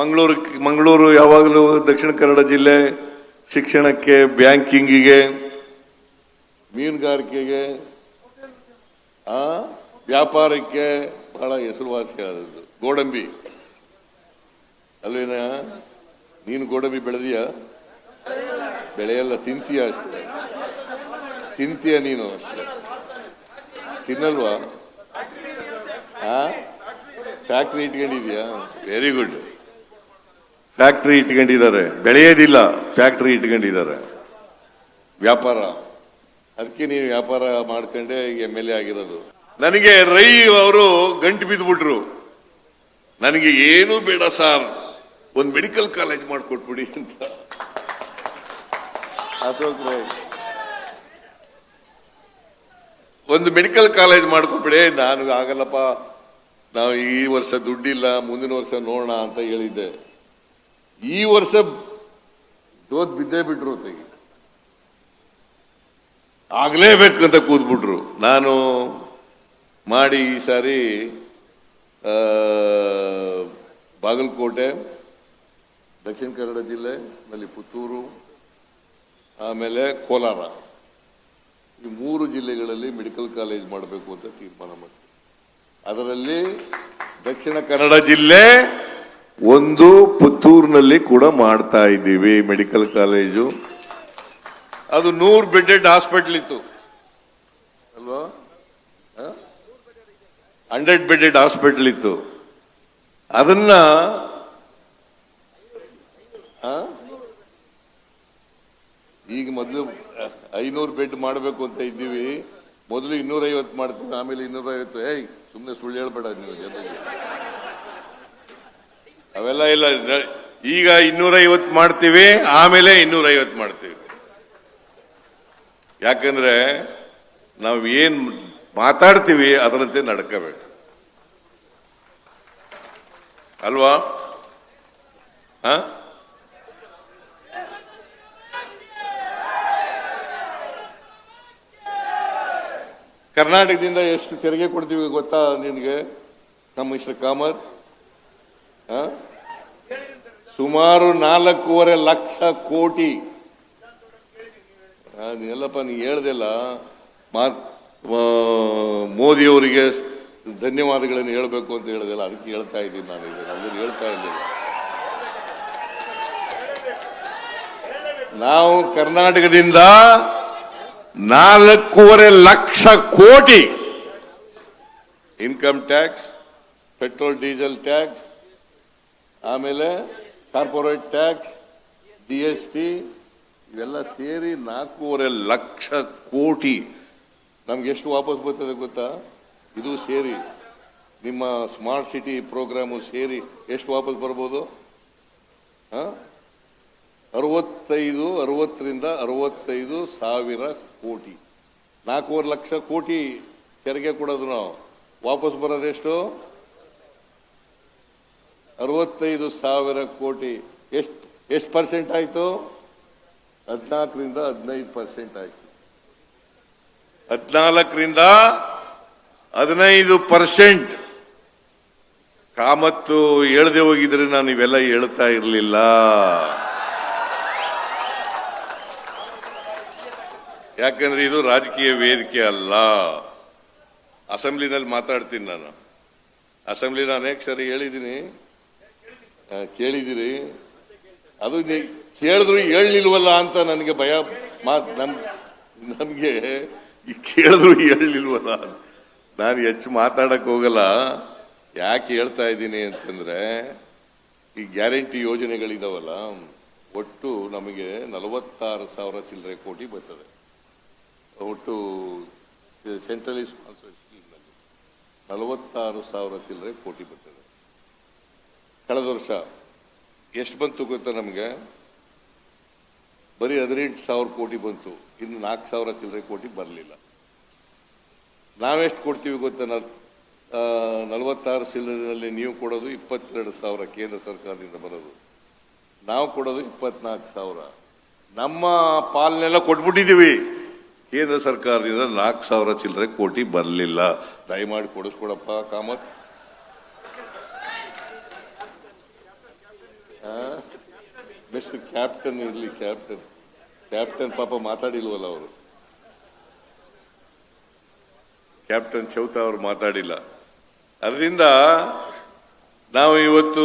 ಮಂಗಳೂರು ಮಂಗಳೂರು ಯಾವಾಗಲೂ ದಕ್ಷಿಣ ಕನ್ನಡ ಜಿಲ್ಲೆ ಶಿಕ್ಷಣಕ್ಕೆ, ಬ್ಯಾಂಕಿಂಗಿಗೆ, ಮೀನುಗಾರಿಕೆಗೆ ವ್ಯಾಪಾರಕ್ಕೆ ಬಹಳ ಹೆಸರುವಾಸಿಯಾದದ್ದು. ಗೋಡಂಬಿ. ಅಲ್ವೇನ? ನೀನು ಗೋಡಂಬಿ ಬೆಳೆದೀಯ? ಬೆಳೆಯಲ್ಲ, ತಿಂತೀಯ ಅಷ್ಟೇ. ತಿಂತೀಯ ನೀನು ಅಷ್ಟೇ. ತಿನ್ನಲ್ವಾ? ಫ್ಯಾಕ್ಟ್ರಿ ಇಟ್ಕೊಂಡಿದ್ಯಾ? ವೆರಿ ಗುಡ್ ಫ್ಯಾಕ್ಟ್ರಿ ಇಟ್ಕೊಂಡಿದ್ದಾರೆ. ಬೆಳೆಯೋದಿಲ್ಲ, ಫ್ಯಾಕ್ಟ್ರಿ ಇಟ್ಕೊಂಡಿದ್ದಾರೆ. ವ್ಯಾಪಾರ. ಅದಕ್ಕೆ ನೀವು ವ್ಯಾಪಾರ ಮಾಡ್ಕೊಂಡೆ ಎಂ ಎಲ್ ಎ ಆಗಿರೋದು. ನನಗೆ ರೈ ಅವರು ಗಂಟು ಬಿದ್ದುಬಿಟ್ರು ನನಗೆ ಏನು ಬೇಡ ಸರ್. ಒಂದು ಮೆಡಿಕಲ್ ಕಾಲೇಜ್ ಮಾಡಿಕೊಟ್ಬಿಡಿ ಅಂತ. ಅಶೋಕ್ ರೈ. ಒಂದು ಮೆಡಿಕಲ್ ಕಾಲೇಜ್ ಮಾಡ್ಕೊಬಿಡಿ ನಾನು ಆಗಲ್ಲಪ್ಪ. ನಾವು ಈ ವರ್ಷ ದುಡ್ಡಿಲ್ಲ, ಮುಂದಿನ ವರ್ಷ ನೋಡೋಣ ಅಂತ ಹೇಳಿದ್ದೆ. ಈ ವರ್ಷ ಡೋದ್ ಬಿದ್ದೇ ಬಿಟ್ರು ತೆಗಿ ಅಂತ ಕೂತ್ಬಿಟ್ರು. ನಾನು ಮಾಡಿ ಈ ಸಾರಿ ಬಾಗಲಕೋಟೆ, ದಕ್ಷಿಣ ಕನ್ನಡ ಜಿಲ್ಲೆ ಆಮೇಲೆ ಪುತ್ತೂರು, ಆಮೇಲೆ ಕೋಲಾರ. ಈ ಮೂರು ಜಿಲ್ಲೆಗಳಲ್ಲಿ ಮೆಡಿಕಲ್ ಕಾಲೇಜ್ ಮಾಡಬೇಕು ಅಂತ ತೀರ್ಮಾನ ಮಾಡ್ತೀವಿ. ಅದರಲ್ಲಿ ದಕ್ಷಿಣ ಕನ್ನಡ ಜಿಲ್ಲೆ ಒಂದು ಪುತ್ತೂರಿನಲ್ಲಿ ಕೂಡ ಮಾಡ್ತಾ ಇದ್ದೀವಿ, ಮೆಡಿಕಲ್ ಕಾಲೇಜು. ಅದು ನೂರು ಬೆಡ್ಡೆಡ್ ಹಾಸ್ಪಿಟಲ್ ಇತ್ತು. ಅಲ್ವಾ? ಹಂಡ್ರೆಡ್ ಬೆಡ್ಡೆಡ್ ಹಾಸ್ಪಿಟಲ್ ಇತ್ತು. ಅದನ್ನ? ಈಗ ಮೊದಲು ಐನೂರು ಬೆಡ್ ಮಾಡಬೇಕು ಅಂತ ಇದ್ದೀವಿ. ಮೊದಲು ಇನ್ನೂರೈವತ್ತು ಮಾಡ್ತೀವಿ, ಆಮೇಲೆ ಇನ್ನೂರೈವತ್ತು. ಏಯ್ ಸುಮ್ಮನೆ ಸುಳ್ಳು ಹೇಳ್ಬೇಡ ನೀವು ಜನರಿಗೆ ಅವೆಲ್ಲ ಇಲ್ಲ. ಈಗ ಇನ್ನೂರೈವತ್ತು ಮಾಡ್ತೀವಿ, ಆಮೇಲೆ ಇನ್ನೂರೈವತ್ತು ಮಾಡ್ತೀವಿ. ಯಾಕಂದ್ರೆ ನಾವು ಏನ್ ಮಾತಾಡ್ತೀವಿ ಅದರಂತೆ ನಡ್ಕೋಬೇಕು. ಅಲ್ವಾ? ಹ? ಕರ್ನಾಟಕದಿಂದ ಎಷ್ಟು ತೆರಿಗೆ ಕೊಡ್ತೀವಿ ಗೊತ್ತಾ ನಿನಗೆ? ನಮ್ಮ ಮಿಸ್ಟರ್ ಕಾಮತ್? ಆ? ಸುಮಾರು ನಾಲ್ಕೂವರೆ ಲಕ್ಷ ಕೋಟಿ. ಆ, ನೀನೆಲ್ಲಪ್ಪ ನೀ ಹೇಳ್ದೆಲ್ಲ ಆ, ಮೋದಿಯವರಿಗೆ ಧನ್ಯವಾದಗಳನ್ನು ಹೇಳಬೇಕು ಅಂತ ಹೇಳ್ದೆಲ್ಲ ಅದಕ್ಕೆ ಹೇಳ್ತಾ ಇದ್ದೀನಿ ನಾನು ಈಗ. ಅದನ್ನು ಹೇಳ್ತಾ ಇದ್ದೀನಿ ನಾವು ಕರ್ನಾಟಕದಿಂದ ನಾಲ್ಕೂವರೆ lakh crore income tax petrol diesel tax ಆಮೇಲೆ corporate tax G S T ಇವೆಲ್ಲ ಸೇರಿ ನಾಲ್ಕೂವರೆ ಲಕ್ಷ ಕೋಟಿ. ನಮ್ಗೆ ಎಷ್ಟು ವಾಪಸ್ ಬರ್ತದೆ ಗೊತ್ತಾ? ಇದು ಸೇರಿ. ನಿಮ್ಮ ಸ್ಮಾರ್ಟ್ ಸಿಟಿ ಪ್ರೋಗ್ರಾಮು ಸೇರಿ ಎಷ್ಟು ವಾಪಸ್ ಬರ್ಬೋದು? ಅರವತ್ತೈದು, ಅರವತ್ತರಿಂದ ಅರವತ್ತೈದು ಸಾವಿರ ಕೋಟಿ. ನಾಲ್ಕೂವರೆ ಲಕ್ಷ ಕೋಟಿ ತೆರಿಗೆ ಕೊಡೋದು ನಾವು. ವಾಪಸ್ ಬರೋದೆಷ್ಟು? ಅರವತ್ತೈದು ಸಾವಿರ ಕೋಟಿ. ಎಷ್ಟು ಎಷ್ಟು ಪರ್ಸೆಂಟ್ ಆಯಿತು? ಹದಿನಾಲ್ಕರಿಂದ ಹದಿನೈದು ಪರ್ಸೆಂಟ್ ಆಯಿತು. ಹದಿನಾಲ್ಕರಿಂದ ಹದಿನೈದು ಪರ್ಸೆಂಟ್ ಕಾಮತ್ತು ಹೇಳದೆ ಹೋಗಿದ್ರೆ ನಾನು ಇವೆಲ್ಲ ಹೇಳ್ತಾ ಇರಲಿಲ್ಲ. ಯಾಕಂದ್ರೆ ಇದು ರಾಜಕೀಯ ವೇದಿಕೆ ಅಲ್ಲ. ಅಸೆಂಬ್ಲಿನಲ್ಲಿ ಮಾತಾಡ್ತೀನಿ ನಾನು. ಅಸೆಂಬ್ಲಿನ ಅನೇಕ ಸರಿ ಹೇಳಿದ್ದೀನಿ? ಕೇಳಿದಿರಿ ಅದು ಕೇಳಿದ್ರು ಹೇಳಲಿಲ್ವಲ್ಲ ಅಂತ ನನಗೆ ಭಯ, ಮಾತು ನಮ್ ನಮಗೆ ಕೇಳಿದ್ರು ಹೇಳಲಿಲ್ವಲ್ಲ ನಾನು ಹೆಚ್ಚು ಮಾತಾಡಕ್ಕೆ ಹೋಗಲ್ಲ. ಯಾಕೆ ಹೇಳ್ತಾ ಇದ್ದೀನಿ ಅಂತಂದ್ರೆ, ಈ ಗ್ಯಾರಂಟಿ ಯೋಜನೆಗಳಿದಾವಲ್ಲ, ಒಟ್ಟು ನಮಗೆ ನಲವತ್ತಾರು ಸಾವಿರ ಚಿಲ್ಲರೆ ಕೋಟಿ ಬರ್ತದೆ. ಒಟ್ಟು ಸೆಂಟ್ರಲಿ ಸ್ಪಾನ್ಸರ್ ಸ್ಕೀಮ್ನಲ್ಲಿ ನಲವತ್ತಾರು ಸಾವಿರ ಚಿಲ್ಲರೆ ಕೋಟಿ ಬರ್ತದೆ. ಕಳೆದ ವರ್ಷ ಎಷ್ಟು ಬಂತು ಗೊತ್ತಾ ನಮಗೆ? ಬರೀ ಹದಿನೆಂಟು ಸಾವಿರ ಕೋಟಿ ಬಂತು. ಇನ್ನು ನಾಲ್ಕು ಸಾವಿರ ಚಿಲ್ಲರೆ ಕೋಟಿ ಬರಲಿಲ್ಲ. ನಾವೆಷ್ಟು ಕೊಡ್ತೀವಿ ಗೊತ್ತಾ? ನಲವತ್ತಾರು ಚಿಲ್ಲರೆನಲ್ಲಿ ನೀವು ಕೊಡೋದು ಇಪ್ಪತ್ತೆರಡು ಸಾವಿರ ಕೇಂದ್ರ ಸರ್ಕಾರದಿಂದ ಬರೋದು. ನಾವು ಕೊಡೋದು ಇಪ್ಪತ್ನಾಲ್ಕು ಸಾವಿರ. ನಮ್ಮ ಪಾಲನೆಲ್ಲ ಕೊಟ್ಬಿಟ್ಟಿದ್ದೀವಿ. ಕೇಂದ್ರ ಸರ್ಕಾರದಿಂದ ನಾಲ್ಕು ಸಾವಿರ ಚಿಲ್ಲರೆ ಕೋಟಿ ಬರಲಿಲ್ಲ. ದಯಮಾಡಿ ಕೊಡಿಸ್ಕೊಡಪ್ಪ ಕಾಮತ್. ಅಟ್ಲೀಸ್ಟ್ ಕ್ಯಾಪ್ಟನ್ ಇರಲಿ ಕ್ಯಾಪ್ಟನ್ ಕ್ಯಾಪ್ಟನ್ ಪಾಪ ಮಾತಾಡಿಲ್ವಲ್ಲ ಅವರು. ಕ್ಯಾಪ್ಟನ್ ಚೌತ ಅವರು ಮಾತಾಡಿಲ್ಲ. ಅದರಿಂದ ನಾವು ಇವತ್ತು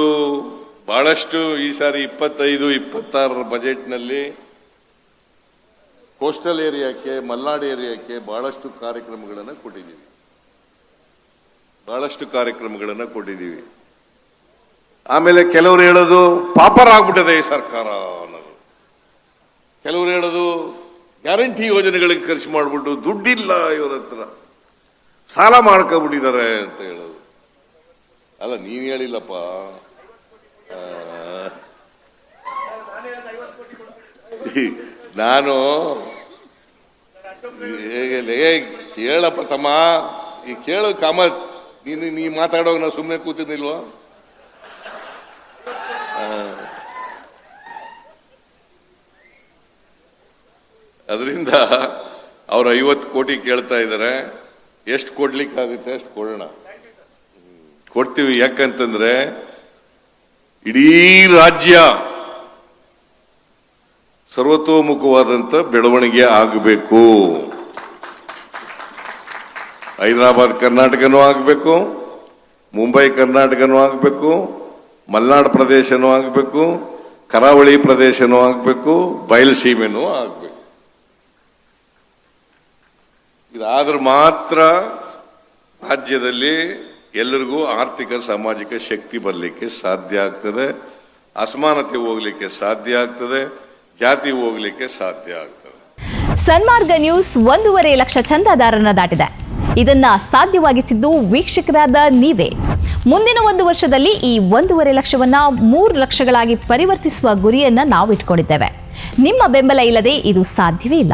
ಬಹಳಷ್ಟು ಈ ಸಾರಿ ಇಪ್ಪತ್ತೈದು, ಇಪ್ಪತ್ತಾರರ ಬಜೆಟ್ನಲ್ಲಿ ಕೋಸ್ಟಲ್ ಏರಿಯಾಕ್ಕೆ, ಮಲ್ನಾಡು ಏರಿಯಾಕ್ಕೆ ಬಹಳಷ್ಟು ಕಾರ್ಯಕ್ರಮಗಳನ್ನು ಕೊಟ್ಟಿದ್ದೀವಿ. ಬಹಳಷ್ಟು ಕಾರ್ಯಕ್ರಮಗಳನ್ನು ಕೊಟ್ಟಿದ್ದೀವಿ. ಆಮೇಲೆ ಕೆಲವರು ಹೇಳೋದು ಪಾಪರ್ ಆಗ್ಬಿಟ್ಟದೆ ಈ ಸರ್ಕಾರ ಅನ್ನೋದು. ಕೆಲವರು ಹೇಳೋದು ಗ್ಯಾರಂಟಿ ಯೋಜನೆಗಳಿಗೆ ಖರ್ಚು ಮಾಡಿಬಿಟ್ಟು ದುಡ್ಡಿಲ್ಲ ಇವರ ಹತ್ರ. ಸಾಲ ಮಾಡ್ಕೊಬಿಟ್ಟಿದ್ದಾರೆ ಅಂತ ಹೇಳೋದು. ಅಲ್ಲ ನೀವ್ ಹೇಳಿಲ್ಲಪ್ಪ. ನಾನು ಕೇಳಪ್ಪ ತಮ್ಮ. ಈ ಕೇಳು ಕಾಮತ್. ನೀನು, ನೀ ಮಾತಾಡೋವಾಗ ನಾ ಸುಮ್ಮನೆ ಕೂತಿರ್ನಿಲ್ವಾ ಅದರಿಂದ ಅವ್ರು ಐವತ್ತು ಕೋಟಿ ಕೇಳ್ತಾ ಇದ್ದಾರೆ. ಎಷ್ಟು ಕೊಡ್ಲಿಕ್ಕಾಗುತ್ತೆ ಅಷ್ಟು ಕೊಡೋಣ. ಕೊಡ್ತೀವಿ. ಯಾಕಂತಂದ್ರೆ ಇಡೀ ರಾಜ್ಯ ಸರ್ವತೋಮುಖವಾದಂತ ಬೆಳವಣಿಗೆ ಆಗಬೇಕು. ಹೈದರಾಬಾದ್ ಕರ್ನಾಟಕನೂ ಆಗಬೇಕು, ಮುಂಬೈ ಕರ್ನಾಟಕನೂ ಆಗಬೇಕು, ಮಲ್ನಾಡು ಪ್ರದೇಶನೂ ಆಗಬೇಕು, ಕರಾವಳಿ ಪ್ರದೇಶನೂ ಆಗಬೇಕು, ಬಯಲುಸೀಮೆನೂ ಆಗಬೇಕು. ಇದಾದ್ರೂ ಮಾತ್ರ ರಾಜ್ಯದಲ್ಲಿ ಎಲ್ಲರಿಗೂ ಆರ್ಥಿಕ, ಸಾಮಾಜಿಕ ಶಕ್ತಿ ಬರಲಿಕ್ಕೆ ಸಾಧ್ಯ ಆಗ್ತದೆ. ಅಸಮಾನತೆ ಹೋಗ್ಲಿಕ್ಕೆ ಸಾಧ್ಯ ಆಗ್ತದೆ. ಜಾತಿ ಹೋಗ್ಲಿಕ್ಕೆ ಸಾಧ್ಯ ಆಗ್ತದೆ. ಸನ್ಮಾರ್ಗ ನ್ಯೂಸ್ ಒಂದೂವರೆ ಲಕ್ಷ ಚಂದಾದಾರರನ್ನ ದಾಟಿದೆ. ಇದನ್ನ ಸಾಧ್ಯವಾಗಿಸಿದ್ದು ವೀಕ್ಷಕರಾದ ನೀವೇ. ಮುಂದಿನ ಒಂದು ವರ್ಷದಲ್ಲಿ ಈ ಒಂದೂವರೆ ಲಕ್ಷವನ್ನ ಮೂರು ಲಕ್ಷಗಳಾಗಿ ಪರಿವರ್ತಿಸುವ ಗುರಿಯನ್ನ ನಾವು ಇಟ್ಕೊಂಡಿದ್ದೇವೆ ನಿಮ್ಮ ಬೆಂಬಲ ಇಲ್ಲದೆ ಇದು ಸಾಧ್ಯವೇ ಇಲ್ಲ.